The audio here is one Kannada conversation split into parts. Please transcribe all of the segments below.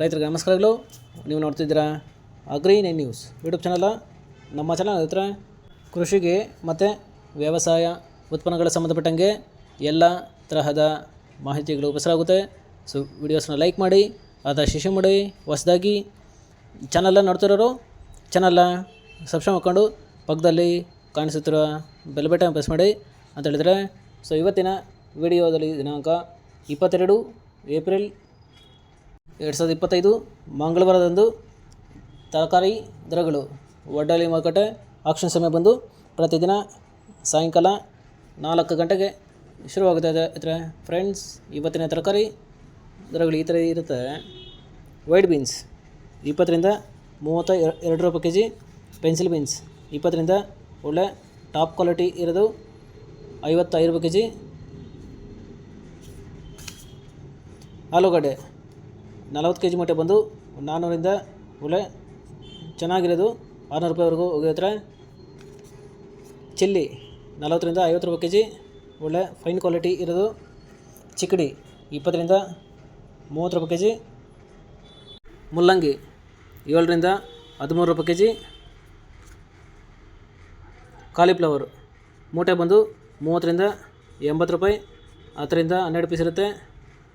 ರೈತರಿಗೆ ನಮಸ್ಕಾರಗಳು. ನೀವು ನೋಡ್ತಿದ್ದೀರಾ agri nine news YouTube channel. ನಮ್ಮ ಚಾನಲ್ ಹತ್ರ ಕೃಷಿಗೆ ಮತ್ತು ವ್ಯವಸಾಯ ಉತ್ಪನ್ನಗಳ ಸಂಬಂಧಪಟ್ಟಂಗೆ ಎಲ್ಲ ತರಹದ ಮಾಹಿತಿಗಳು ಉಪಸರಾಗುತ್ತೆ. ಸೊ, ವಿಡಿಯೋಸ್ನ ಲೈಕ್ ಮಾಡಿ ಅದ ಶಿಶು ಮಾಡಿ, ಹೊಸದಾಗಿ ಚಾನಲ್ನ ನೋಡ್ತಿರೋರು, ಚಾನಲ್ನ ಸಬ್ಸ್ಕ್ರೈಬ್ ಮಾಡ್ಕೊಂಡು ಪಕ್ಕದಲ್ಲಿ ಕಾಣಿಸುತ್ತಿರುವ ಬೆಲ್ ಬಟನ್ ಪ್ರೆಸ್ ಮಾಡಿ ಅಂತ ಹೇಳಿದರೆ, ಸೊ, ಇವತ್ತಿನ ವಿಡಿಯೋದಲ್ಲಿ ದಿನಾಂಕ ಇಪ್ಪತ್ತೆರಡು ಏಪ್ರಿಲ್ ಎರಡು ಸಾವಿರದ ಇಪ್ಪತ್ತೈದು ಮಂಗಳವಾರದಂದು ತರಕಾರಿ ದರಗಳು ಒಡ್ಡಾಳಿ ಮಾರುಕಟ್ಟೆ ಆಕ್ಷನ್ ಸಮಯ ಬಂದು ಪ್ರತಿದಿನ ಸಾಯಂಕಾಲ ನಾಲ್ಕು ಗಂಟೆಗೆ ಶುರುವಾಗುತ್ತದೆ ಇದ್ರೆ ಫ್ರೆಂಡ್ಸ್ ಇವತ್ತಿನ ತರಕಾರಿ ದರಗಳು ಈ ಥರ ಇರುತ್ತೆ. ವೈಟ್ ಬೀನ್ಸ್ ಇಪ್ಪತ್ತರಿಂದ ಮೂವತ್ತ ಎರ- ಎರಡು ರೂಪಾಯಿ ಕೆ ಜಿ ಪೆನ್ಸಿಲ್ ಬೀನ್ಸ್ ಇಪ್ಪತ್ತರಿಂದ ಒಳ್ಳೆ ಟಾಪ್ ಕ್ವಾಲಿಟಿ ಇರೋದು ಐವತ್ತೈದು ರೂಪಾಯಿ ಕೆ ಜಿ ಆಲೂಗಡ್ಡೆ ನಲವತ್ತು ಕೆ ಜಿ ಮಟ್ಟ ಬಂದು ನಾನ್ನೂರಿಂದ ಒಳ್ಳೆ ಚೆನ್ನಾಗಿರೋದು ಆರುನೂರು ರೂಪಾಯಿವರೆಗೂ ಹೋಗಿರತ್ರ. ಚಿಲ್ಲಿ ನಲವತ್ತರಿಂದ ಐವತ್ತು ರೂಪಾಯಿ ಕೆ ಜಿ ಒಳ್ಳೆ ಫೈನ್ ಕ್ವಾಲಿಟಿ ಇರೋದು. ಚಿಕ್ಕಡಿ ಇಪ್ಪತ್ತರಿಂದ ಮೂವತ್ತು ರೂಪಾಯಿ ಕೆ ಜಿ ಮುಲ್ಲಂಗಿ ಏಳರಿಂದ ಹದಿಮೂರು ರೂಪಾಯಿ ಕೆ ಜಿ ಕಾಲಿಫ್ಲವರ್ ಮೂಟೆ ಬಂದು ಮೂವತ್ತರಿಂದ ಎಂಬತ್ತು ರೂಪಾಯಿ, ಹತ್ತರಿಂದ ಹನ್ನೆರಡು ಪೀಸ್ ಇರುತ್ತೆ.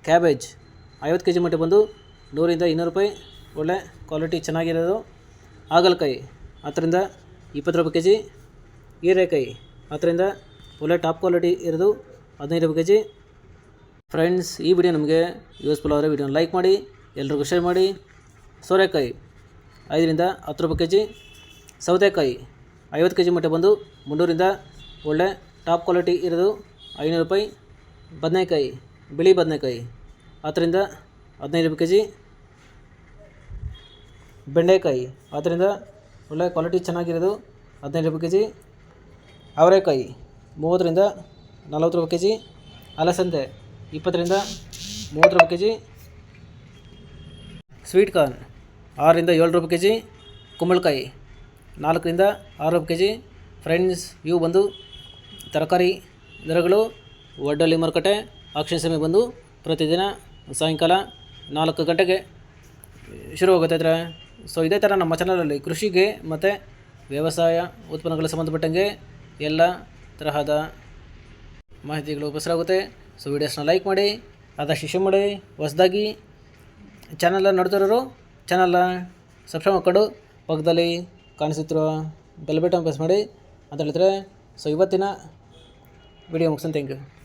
ಕ್ಯಾಬೇಜ್ ಐವತ್ತು ಕೆ ಜಿ ಮಟ್ಟ ಬಂದು ನೂರಿಂದ ಇನ್ನೂರು ರೂಪಾಯಿ ಒಳ್ಳೆ ಕ್ವಾಲಿಟಿ ಚೆನ್ನಾಗಿರೋದು. ಹಾಗಲಕಾಯಿ ಹತ್ತರಿಂದ ಇಪ್ಪತ್ತು ರೂಪಾಯಿ ಕೆ ಜಿ ಹೀರೆಕಾಯಿ ಹತ್ತರಿಂದ ಒಳ್ಳೆ ಟಾಪ್ ಕ್ವಾಲಿಟಿ ಇರೋದು ಹದಿನೈದು ರೂಪಾಯಿ ಕೆ ಜಿ ಫ್ರೆಂಡ್ಸ್, ಈ ವಿಡಿಯೋ ನಮಗೆ ಯೂಸ್ಫುಲ್ ಆದರೆ ವಿಡಿಯೋನ ಲೈಕ್ ಮಾಡಿ, ಎಲ್ರಿಗೂ ಶೇರ್ ಮಾಡಿ. ಸೋರೆಕಾಯಿ ಐದರಿಂದ ಹತ್ತು ರೂಪಾಯಿ ಕೆ ಜಿ ಸೌತೆಕಾಯಿ ಐವತ್ತು ಕೆ ಜಿ ಮಟ್ಟ ಬಂದು ಮುನ್ನೂರಿಂದ ಒಳ್ಳೆ ಟಾಪ್ ಕ್ವಾಲಿಟಿ ಇರೋದು ಐನೂರು ರೂಪಾಯಿ. ಬದನೆಕಾಯಿ, ಬಿಳಿ ಬದನೆಕಾಯಿ ಹತ್ತರಿಂದ ಹದಿನೈದು ರೂಪಾಯಿ ಕೆ ಜಿ ಬೆಂಡೆಕಾಯಿ. ಅದರಿಂದ ಒಳ್ಳೆ ಕ್ವಾಲಿಟಿ ಚೆನ್ನಾಗಿರೋದು ಹದಿನೈದು ರೂಪಾಯಿ ಕೆ ಜಿ ಅವರೆಕಾಯಿ. ಮೂವತ್ತರಿಂದ ನಲವತ್ತು ರೂಪಾಯಿ ಕೆ ಜಿ ಅಲಸಂದೆ. ಇಪ್ಪತ್ತರಿಂದ ಮೂವತ್ತು ರೂಪಾಯಿ ಕೆ ಜಿ ಸ್ವೀಟ್ ಕಾರ್ನ್. ಆರರಿಂದ ಏಳು ರೂಪಾಯಿ ಕೆ ಜಿ ಕುಂಬಳಕಾಯಿ. ನಾಲ್ಕರಿಂದ ಆರು ರೂಪಾಯಿ ಕೆ ಜಿ ಫ್ರೆಂಡ್ಸ್, ಇವು ಬಂದು ತರಕಾರಿ ದರಗಳು ಒಡ್ಡಲ್ಲಿ ಮಾರುಕಟ್ಟೆ ಆಕ್ಷನ್ ಸಮಯ ಬಂದು ಪ್ರತಿದಿನ ಸಾಯಂಕಾಲ ನಾಲ್ಕು ಗಂಟೆಗೆ ಶುರುವಾಗುತ್ತೆ ಇದ್ರೆ. ಸೊ ಇದೇ ಥರ ನಮ್ಮ ಚಾನಲಲ್ಲಿ ಕೃಷಿಗೆ ಮತ್ತು ವ್ಯವಸಾಯ ಉತ್ಪನ್ನಗಳಿಗೆ ಸಂಬಂಧಪಟ್ಟಂಗೆ ಎಲ್ಲ ತರಹದ ಮಾಹಿತಿಗಳು ಉಪಸರಾಗುತ್ತೆ. ಸೊ ವಿಡಿಯೋಸ್ನ ಲೈಕ್ ಮಾಡಿ, ಆದಷ್ಟು ಶೇರ್ ಮಾಡಿ, ಹೊಸದಾಗಿ ಚಾನಲ್ನ ನೋಡ್ತಿರೋರು ಚಾನಲ್ನ ಸಬ್ಸ್ಕ್ರೈಬ್ ಮಾಡ್ಕೊಂಡು ಪಕ್ಕದಲ್ಲಿ ಕಾಣಿಸುತ್ತಿರುವ ಬೆಲ್ ಬಟನ್ ಪ್ರೆಸ್ ಮಾಡಿ ಅಂತ ಹೇಳಿದ್ರೆ. ಸೊ ಇವತ್ತಿನ ವಿಡಿಯೋ ಮುಗಿಸ್ತೀನಿ. Thank you